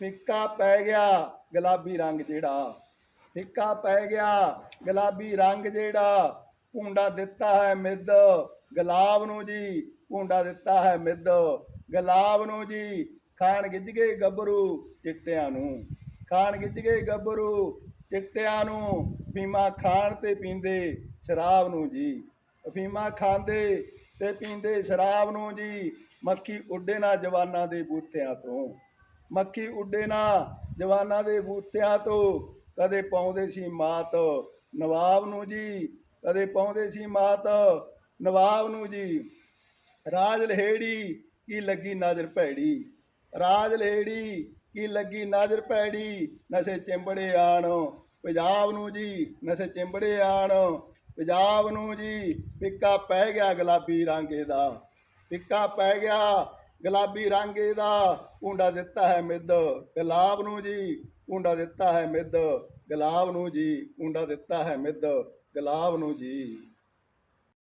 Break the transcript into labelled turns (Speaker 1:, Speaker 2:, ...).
Speaker 1: ਫਿੱਕਾ ਪੈ ਗਿਆ ਗੁਲਾਬੀ ਰੰਗ ਜਿਹੜਾ। ਫਿੱਕਾ ਪੈ ਗਿਆ ਗੁਲਾਬੀ ਰੰਗ ਜਿਹੜਾ। ਭੁੰਡਾ ਦਿੱਤਾ ਹੈ ਮਿੱਦ ਗੁਲਾਬ ਨੂੰ ਜੀ ਭੁੰਡਾ ਦਿੱਤਾ ਹੈ ਮਿੱਦ ਗੁਲਾਬ ਨੂੰ ਜੀ ਖਾਣ ਗਿੱਜ ਗਏ ਗੱਭਰੂ ਚਿੱਟਿਆਂ ਨੂੰ। ਖਾਣ ਗਿੱਜ ਗਏ ਗੱਭਰੂ ਚਿੱਟਿਆਂ ਨੂੰ। ਫੀਮਾ ਖਾਣ ਤੇ ਪੀਂਦੇ ਸ਼ਰਾਬ ਨੂੰ ਜੀ। ਫੀਮਾ ਖਾਂਦੇ ਤੇ ਪੀਂਦੇ ਸ਼ਰਾਬ ਨੂੰ ਜੀ। ਮੱਖੀ ਉੱਡੇ ਨਾ ਜਵਾਨਾਂ ਦੇ ਬੂਥਿਆਂ ਤੋਂ। ਮੱਖੀ ਉੱਡੇ ਨਾ, ਜਵਾਨਾਂ ਦੇ ਬੂਥਿਆਂ ਤੋਂ। ਕਦੇ ਪਾਉਂਦੇ ਸੀ ਮਾਤ, ਨਵਾਬ ਨੂੰ ਜੀ। ਕਦੇ ਪਾਉਂਦੇ ਸੀ ਮਾਤ, ਨਵਾਬ ਨੂੰ ਜੀ। ਰਾਜ ਲਹੇੜੀ, ਕੀ ਲੱਗੀ ਨਜ਼ਰ ਭੈੜੀ? ਰਾਜ ਲਹੇੜੀ, ਕੀ ਲੱਗੀ ਨਜ਼ਰ ਭੈੜੀ? ਨਸ਼ੇ ਚਿੰਬੜੇ ਆਣ, ਪੰਜਾਬ ਨੂੰ ਜੀ। ਨਸ਼ੇ ਚਿੰਬੜੇ ਆਣ, ਪੰਜਾਬ ਨੂੰ ਜੀ। ਪਿੱਕਾ ਪੈ ਗਿਆ ਗੁਲਾਬੀ ਰਾਂਗੇ ਦਾ ਪਿੱਕਾ ਪੈ ਗਿਆ ਗੁਲਾਬੀ ਰੰਗ ਇਹਦਾ ਕੁੰਡਾ ਦਿੱਤਾ ਹੈ ਮਿੱਦ ਗੁਲਾਬ ਨੂੰ ਜੀ ਕੁੰਡਾ ਦਿੱਤਾ ਹੈ ਮਿੱਦ ਗੁਲਾਬ ਨੂੰ ਜੀ ਕੁੰਡਾ ਦਿੱਤਾ ਹੈ ਮਿੱਦ ਗੁਲਾਬ ਨੂੰ ਜੀ।